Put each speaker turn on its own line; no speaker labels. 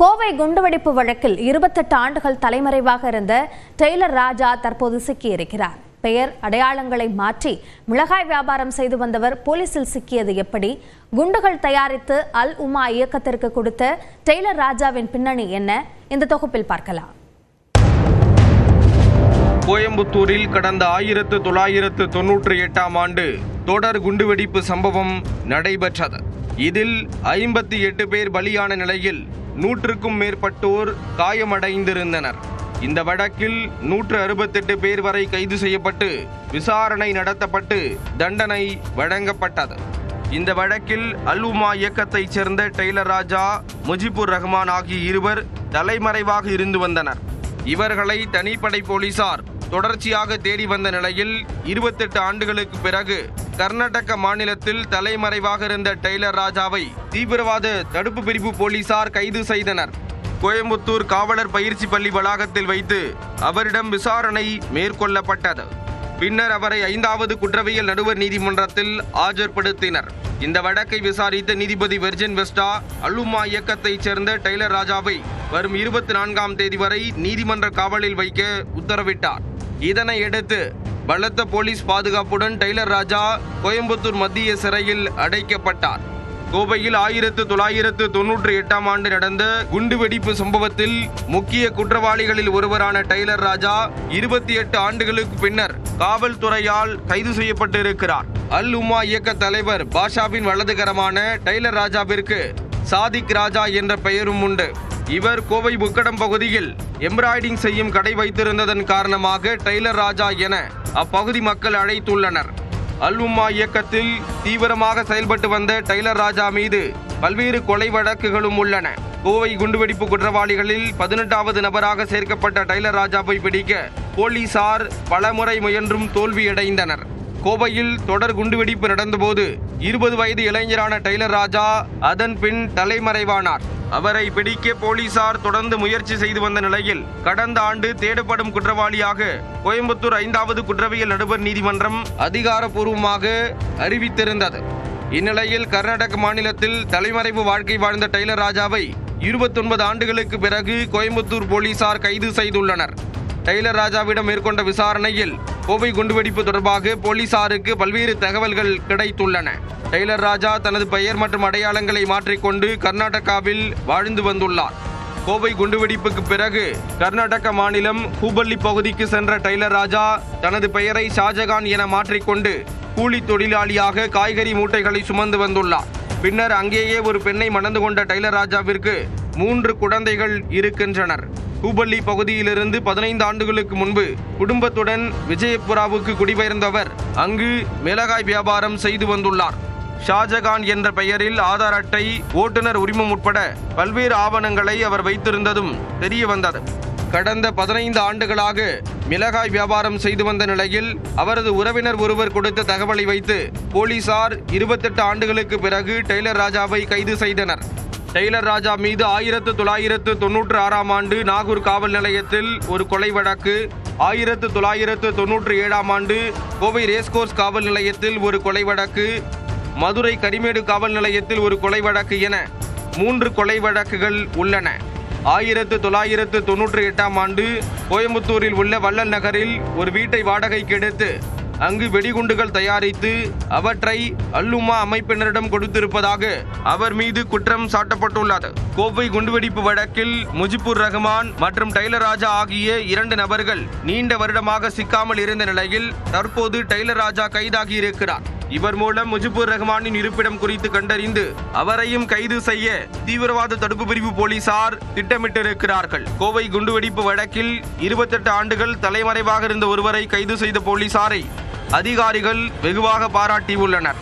கோவை குண்டுவெடிப்பு வழக்கில் இருபத்தெட்டு ஆண்டுகள் தலைமறைவாக இருந்த டெய்லர் ராஜா தற்போது சிக்கியிருக்கிறார். பெயர் அடையாளங்களை மாற்றி மிளகாய் வியாபாரம் செய்து வந்தவர் போலீசில் சிக்கியது எப்படி? குண்டுகள் தயாரித்து அல் உமா இயக்கத்திற்கு கொடுத்த டெய்லர் ராஜாவின் பின்னணி என்ன? இந்த தொகுப்பில் பார்க்கலாம்.
கோயம்புத்தூரில் கடந்த ஆயிரத்து தொள்ளாயிரத்து தொன்னூற்றி எட்டாம் ஆண்டு தொடர் குண்டுவெடிப்பு சம்பவம் நடைபெற்றது. இதில் ஐம்பத்தி எட்டு பேர் பலியான நிலையில் நூற்றுக்கும் மேற்பட்டோர் காயமடைந்திருந்தனர். இந்த வழக்கில் நூற்று அறுபத்தெட்டு பேர் வரை கைது செய்யப்பட்டு விசாரணை நடத்தப்பட்டு தண்டனை வழங்கப்பட்டது. இந்த வழக்கில் அல்உமா இயக்கத்தைச் சேர்ந்த டெய்லர் ராஜா முஜிபுர் ரஹ்மான் ஆகிய இருவர் தலைமறைவாக இருந்து வந்தனர். இவர்களை தனிப்படை போலீசார் தொடர்ச்சியாக தேடி வந்த நிலையில் இருபத்தெட்டு ஆண்டுகளுக்கு பிறகு கர்நாடக மாநிலத்தில் தலைமறைவாக இருந்த டெய்லர் ராஜாவை தீவிரவாத தடுப்பு பிரிவு போலீசார் கைது செய்தனர். கோயம்புத்தூர் காவலர் பயிற்சி பள்ளி வளாகத்தில் வைத்து அவரிடம் விசாரணை மேற்கொள்ளப்பட்டது. பின்னர் அவரை ஐந்தாவது குற்றவியல் நடுவர் நீதிமன்றத்தில் ஆஜர்படுத்தினர். இந்த வழக்கை விசாரித்த நீதிபதி வெர்ஜின் வெஸ்டா அல்லுமா இயக்கத்தைச் சேர்ந்த டெய்லர் ராஜாவை வரும் இருபத்தி நான்காம் தேதி வரை நீதிமன்ற காவலில் வைக்க உத்தரவிட்டார். இதனையடுத்து பலத்த போலீஸ் பாதுகாப்புடன் டெய்லர் ராஜா கோயம்புத்தூர் மத்திய சிறையில் அடைக்கப்பட்டார். கோவையில் ஆயிரத்து தொள்ளாயிரத்து தொன்னூற்றி எட்டாம் ஆண்டு நடந்த குண்டுவெடிப்பு சம்பவத்தில் முக்கிய குற்றவாளிகளில் ஒருவரான டெய்லர் ராஜா இருபத்தி எட்டு ஆண்டுகளுக்கு பின்னர் காவல்துறையால் கைது செய்யப்பட்டிருக்கிறார். அல் உமா இயக்க தலைவர் பாஷாவின் வலதுகரமான டெய்லர் ராஜாவிற்கு சாதிக் ராஜா என்ற பெயரும் உண்டு. இவர் கோவை புக்கடம் பகுதியில் எம்ப்ராய்டிங் செய்யும் கடை வைத்திருந்ததன் காரணமாக டெய்லர் ராஜா என அப்பகுதி மக்கள் அழைத்துள்ளனர். அல் உம்மா இயக்கத்தில் தீவிரமாக செயல்பட்டு வந்த டெய்லர் ராஜா மீது பல்வேறு கொலை வழக்குகளும் உள்ளன. கோவை குண்டுவெடிப்பு குற்றவாளிகளில் பதினெட்டாவது நபராக சேர்க்கப்பட்ட டெய்லர் ராஜாவை பிடிக்க போலீசார் பலமுறை முயன்றும் தோல்வியடைந்தனர். கோவையில் தொடர் குண்டுவெடிப்பு நடந்தபோது இருபது வயது இளைஞரான டெய்லர் ராஜா அதன் பின் தலைமறைவானார். அவரை பிடிக்க போலீசார் தொடர்ந்து முயற்சி செய்து வந்த நிலையில் கடந்த ஆண்டு தேடப்படும் குற்றவாளியாக கோயம்புத்தூர் ஐந்தாவது குற்றவியல் நடுவர் நீதிமன்றம் அதிகாரப்பூர்வமாக அறிவித்திருந்தது. இந்நிலையில் கர்நாடக மாநிலத்தில் தலைமறைவு வாழ்க்கை வாழ்ந்த டெய்லர் ராஜாவை இருபத்தொன்பது ஆண்டுகளுக்கு பிறகு கோயம்புத்தூர் போலீசார் கைது செய்துள்ளனர். டெய்லர் ராஜாவிடம் மேற்கொண்ட விசாரணையில் கோவை குண்டுவெடிப்பு தொடர்பாக போலீசாருக்கு பல்வேறு தகவல்கள் கிடைத்துள்ளன. டெய்லர் ராஜா தனது பெயர் மற்றும் அடையாளங்களை மாற்றிக்கொண்டு கர்நாடகாவில் வாழ்ந்து வந்துள்ளார். கோவை குண்டுவெடிப்புக்கு பிறகு கர்நாடக மாநிலம் ஹூபள்ளி பகுதிக்கு சென்ற டெய்லர் ராஜா தனது பெயரை ஷாஜகான் என மாற்றிக்கொண்டு கூலி தொழிலாளியாக காய்கறி மூட்டைகளை சுமந்து வந்துள்ளார். பின்னர் அங்கேயே ஒரு பெண்ணை மணந்து கொண்ட டெய்லர் ராஜாவிற்கு மூன்று குழந்தைகள் இருக்கின்றனர். ஹூபள்ளி பகுதியிலிருந்து பதினைந்து ஆண்டுகளுக்கு முன்பு குடும்பத்துடன் விஜயபுராவுக்கு குடிபெயர்ந்தவர் அங்கு மிளகாய் வியாபாரம் செய்து வந்துள்ளார். ஷாஜகான் என்ற பெயரில் ஆதார் அட்டை ஓட்டுநர் உரிமம் உட்பட பல்வேறு ஆவணங்களை அவர் வைத்திருந்ததும் தெரிய வந்தது கடந்த பதினைந்து ஆண்டுகளாக மிளகாய் வியாபாரம் செய்து வந்த நிலையில் அவரது உறவினர் ஒருவர் கொடுத்த தகவலை வைத்து போலீசார் இருபத்தெட்டு ஆண்டுகளுக்கு பிறகு டெய்லர் ராஜாவை கைது செய்தனர். டெய்லர் ராஜா மீது ஆயிரத்து தொள்ளாயிரத்து தொன்னூற்று ஆறாம் ஆண்டு நாகூர் காவல் நிலையத்தில் ஒரு கொலை வழக்கு. ஆயிரத்து தொள்ளாயிரத்து தொன்னூற்று ஏழாம் ஆண்டு கோவை ரேஸ்கோர்ஸ் காவல் நிலையத்தில் ஒரு கொலை வழக்கு. மதுரை கரிமேடு காவல் நிலையத்தில் ஒரு கொலை வழக்கு என மூன்று கொலை வழக்குகள் உள்ளன. ஆயிரத்து தொள்ளாயிரத்து தொன்னூற்றி எட்டாம் ஆண்டு கோயம்புத்தூரில் உள்ள வள்ளல் நகரில் ஒரு வீட்டை வாடகைக்கு எடுத்து அங்கு வெடிகுண்டுகள் தயாரித்து அவற்றை அல்லுமா அமைப்பினரிடம் கொடுத்திருப்பதாக அவர் மீது குற்றம் சாட்டப்பட்டுள்ளது. கோவை குண்டுவெடிப்பு வழக்கில் முஜிபுர் ரஹ்மான் மற்றும் டைலராஜா ராஜா ஆகிய இரண்டு நபர்கள் நீண்ட வருடமாக சிக்காமல் இருந்த நிலையில் தற்போது டெய்லர் ராஜா கைதாகி இருக்கிறார் இவர் மூலம் முஜிபுர் ரஹ்மானின் இருப்பிடம் குறித்து கண்டறிந்து அவரையும் கைது செய்ய தீவிரவாத தடுப்பு பிரிவு போலீசார் திட்டமிட்டிருக்கிறார்கள். கோவை குண்டுவெடிப்பு வழக்கில் இருபத்தெட்டு ஆண்டுகள் தலைமறைவாக இருந்த ஒருவரை கைது செய்த போலீசாரை அதிகாரிகள் வெகுவாக பாராட்டியுள்ளனர்.